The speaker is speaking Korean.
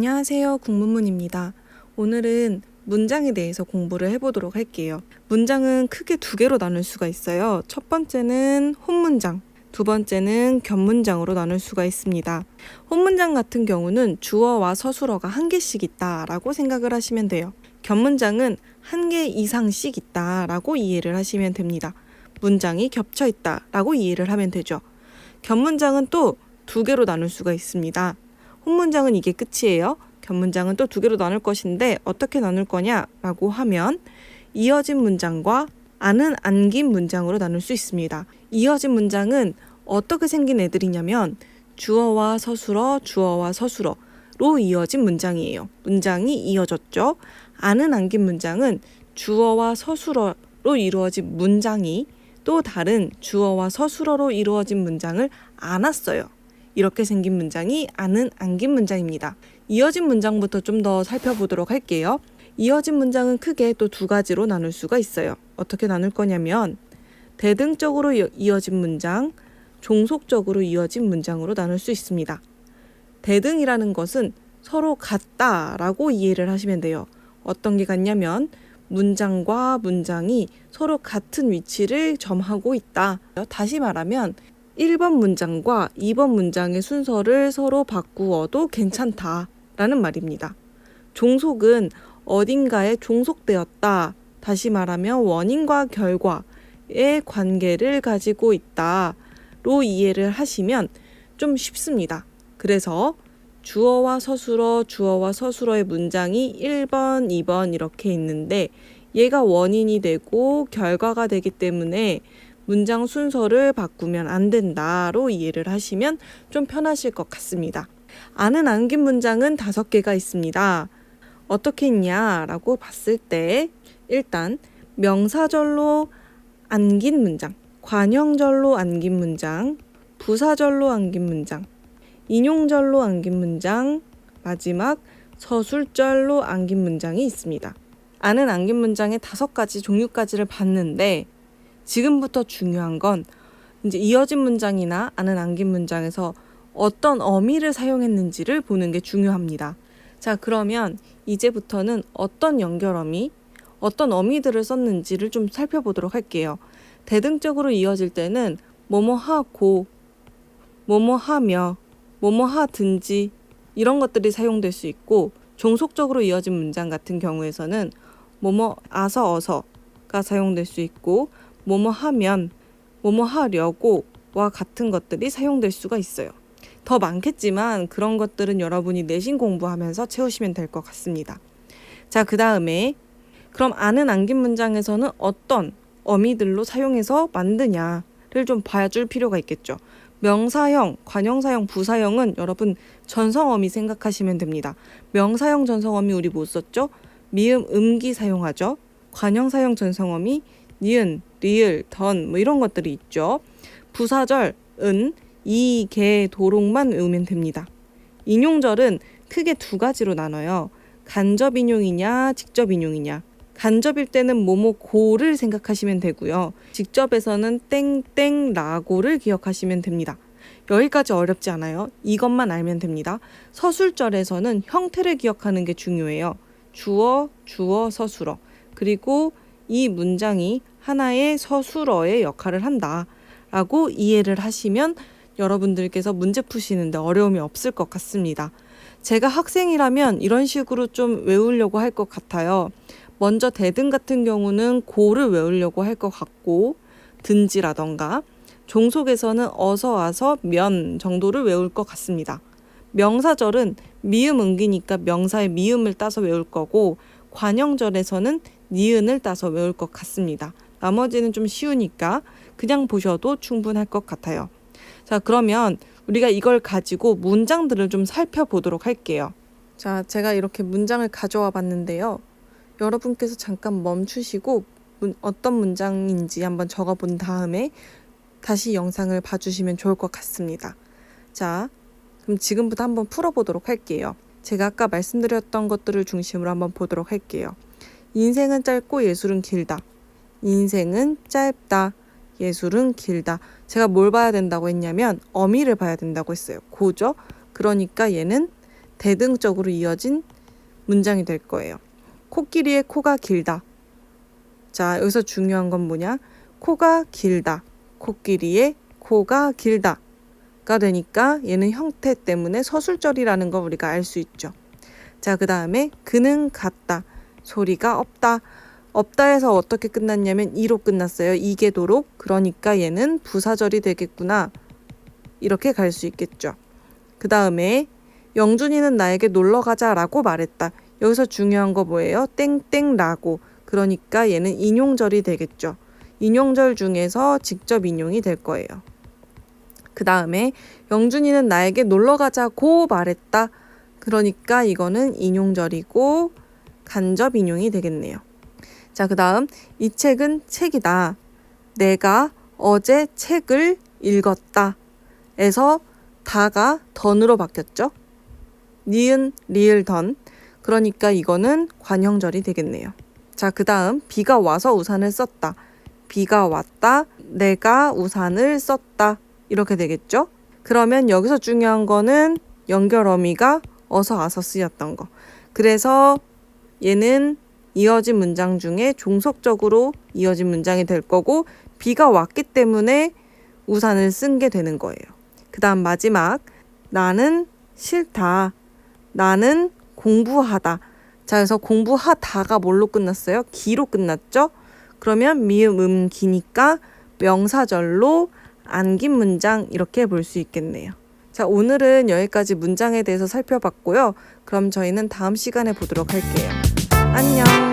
안녕하세요. 국문문입니다. 오늘은 문장에 대해서 공부를 해보도록 할게요. 문장은 크게 두 개로 나눌 수가 있어요. 첫 번째는 혼문장, 두 번째는 겹문장으로 나눌 수가 있습니다. 혼문장 같은 경우는 주어와 서술어가 한 개씩 있다라고 생각을 하시면 돼요. 겹문장은 한 개 이상씩 있다라고 이해를 하시면 됩니다. 문장이 겹쳐 있다라고 이해를 하면 되죠. 겹문장은 또 두 개로 나눌 수가 있습니다. 혼문장은 이게 끝이에요. 겹문장은 또 두 개로 나눌 것인데 어떻게 나눌 거냐라고 하면 이어진 문장과 안은 안긴 문장으로 나눌 수 있습니다. 이어진 문장은 어떻게 생긴 애들이냐면 주어와 서술어, 주어와 서술어로 이어진 문장이에요. 문장이 이어졌죠. 안은 안긴 문장은 주어와 서술어로 이루어진 문장이 또 다른 주어와 서술어로 이루어진 문장을 안았어요. 이렇게 생긴 문장이 안은 안긴 문장입니다. 이어진 문장부터 좀 더 살펴보도록 할게요. 이어진 문장은 크게 또 두 가지로 나눌 수가 있어요. 어떻게 나눌 거냐면 대등적으로 이어- 이어진 문장, 종속적으로 이어진 문장으로 나눌 수 있습니다. 대등이라는 것은 서로 같다라고 이해를 하시면 돼요. 어떤 게 같냐면 문장과 문장이 서로 같은 위치를 점하고 있다. 다시 말하면 1번 문장과 2번 문장의 순서를 서로 바꾸어도 괜찮다라는 말입니다. 종속은 어딘가에 종속되었다. 다시 말하면 원인과 결과의 관계를 가지고 있다로 이해를 하시면 좀 쉽습니다. 그래서 주어와 서술어, 주어와 서술어의 문장이 1번, 2번 이렇게 있는데 얘가 원인이 되고 결과가 되기 때문에 문장 순서를 바꾸면 안 된다로 이해를 하시면 좀 편하실 것 같습니다. 아는 안긴 문장은 다섯 개가 있습니다. 어떻게 있냐라고 봤을 때 일단 명사절로 안긴 문장, 관형절로 안긴 문장, 부사절로 안긴 문장, 인용절로 안긴 문장, 마지막 서술절로 안긴 문장이 있습니다. 아는 안긴 문장의 다섯 가지 종류까지를 봤는데 지금부터 중요한 건 이제 이어진 문장이나 아는 안긴 문장에서 어떤 어미를 사용했는지를 보는 게 중요합니다. 자, 그러면 이제부터는 어떤 연결어미, 어떤 어미들을 썼는지를 좀 살펴보도록 할게요. 대등적으로 이어질 때는 뭐뭐 하고, 뭐뭐 하며, 뭐뭐 하든지 이런 것들이 사용될 수 있고 종속적으로 이어진 문장 같은 경우에서는 뭐뭐 아서 어서가 사용될 수 있고 뭐뭐 하면 뭐뭐 하려고 와 같은 것들이 사용될 수가 있어요. 더 많겠지만 그런 것들은 여러분이 내신 공부하면서 채우시면 될 것 같습니다. 자, 그 다음에 그럼 아는 안긴 문장에서는 어떤 어미들로 사용해서 만드냐를 좀 봐줄 필요가 있겠죠. 명사형, 관형사형, 부사형은 여러분 전성어미 생각하시면 됩니다. 명사형 전성어미 우리 못 썼죠? 미음, 음기 사용하죠. 관형사형 전성어미 니은, 리을, 던 뭐 이런 것들이 있죠. 부사절, 은, 이, 개, 도록만 외우면 됩니다. 인용절은 크게 두 가지로 나눠요. 간접 인용이냐, 직접 인용이냐. 간접일 때는 뭐뭐 고를 생각하시면 되고요. 직접에서는 땡땡 라고를 기억하시면 됩니다. 여기까지 어렵지 않아요. 이것만 알면 됩니다. 서술절에서는 형태를 기억하는 게 중요해요. 주어, 주어, 서술어. 그리고 이 문장이 하나의 서술어의 역할을 한다 라고 이해를 하시면 여러분들께서 문제 푸시는데 어려움이 없을 것 같습니다. 제가 학생이라면 이런 식으로 좀 외우려고 할 것 같아요. 먼저 대등 같은 경우는 고를 외우려고 할 것 같고 든지라던가 종속에서는 어서 와서 면 정도를 외울 것 같습니다. 명사절은 미음 은기니까 명사의 미음을 따서 외울 거고 관형절에서는 니은을 따서 외울 것 같습니다. 나머지는 좀 쉬우니까 그냥 보셔도 충분할 것 같아요. 자, 그러면 우리가 이걸 가지고 문장들을 좀 살펴보도록 할게요. 자, 제가 이렇게 문장을 가져와 봤는데요. 여러분께서 잠깐 멈추시고 문- 어떤 문장인지 한번 적어 본 다음에 다시 영상을 봐주시면 좋을 것 같습니다. 자, 그럼 지금부터 한번 풀어보도록 할게요. 제가 아까 말씀드렸던 것들을 중심으로 한번 보도록 할게요. 인생은 짧고 예술은 길다. 인생은 짧다. 예술은 길다. 제가 뭘 봐야 된다고 했냐면 어미를 봐야 된다고 했어요. 고죠? 그러니까 얘는 대등적으로 이어진 문장이 될 거예요. 코끼리의 코가 길다. 자, 여기서 중요한 건 뭐냐? 코가 길다. 코끼리의 코가 길다 가 되니까 얘는 형태 때문에 서술절이라는 걸 우리가 알 수 있죠. 자, 그 다음에 그는 같다. 소리가 없다. 없다에서 어떻게 끝났냐면 이로 끝났어요. 이계도록. 그러니까 얘는 부사절이 되겠구나. 이렇게 갈 수 있겠죠. 그 다음에 영준이는 나에게 놀러 가자라고 말했다. 여기서 중요한 거 뭐예요? 땡땡라고. 그러니까 얘는 인용절이 되겠죠. 인용절 중에서 직접 인용이 될 거예요. 그 다음에 영준이는 나에게 놀러 가자고 말했다. 그러니까 이거는 인용절이고 간접 인용이 되겠네요. 자, 그 다음 이 책은 책이다. 내가 어제 책을 읽었다. 에서 다가 던으로 바뀌었죠. 니은 리을 던. 그러니까 이거는 관형절이 되겠네요. 자, 그 다음 비가 와서 우산을 썼다. 비가 왔다. 내가 우산을 썼다. 이렇게 되겠죠? 그러면 여기서 중요한 거는 연결 어미가 어서 아서 쓰였던 거. 그래서 얘는 이어진 문장 중에 종속적으로 이어진 문장이 될 거고 비가 왔기 때문에 우산을 쓴 게 되는 거예요. 그 다음 마지막 나는 싫다. 나는 공부하다. 자, 그래서 공부하다가 뭘로 끝났어요? 기로 끝났죠? 그러면 미음 음 기니까 명사절로 안긴 문장 이렇게 볼 수 있겠네요. 자, 오늘은 여기까지 문장에 대해서 살펴봤고요. 그럼 저희는 다음 시간에 보도록 할게요. 안녕.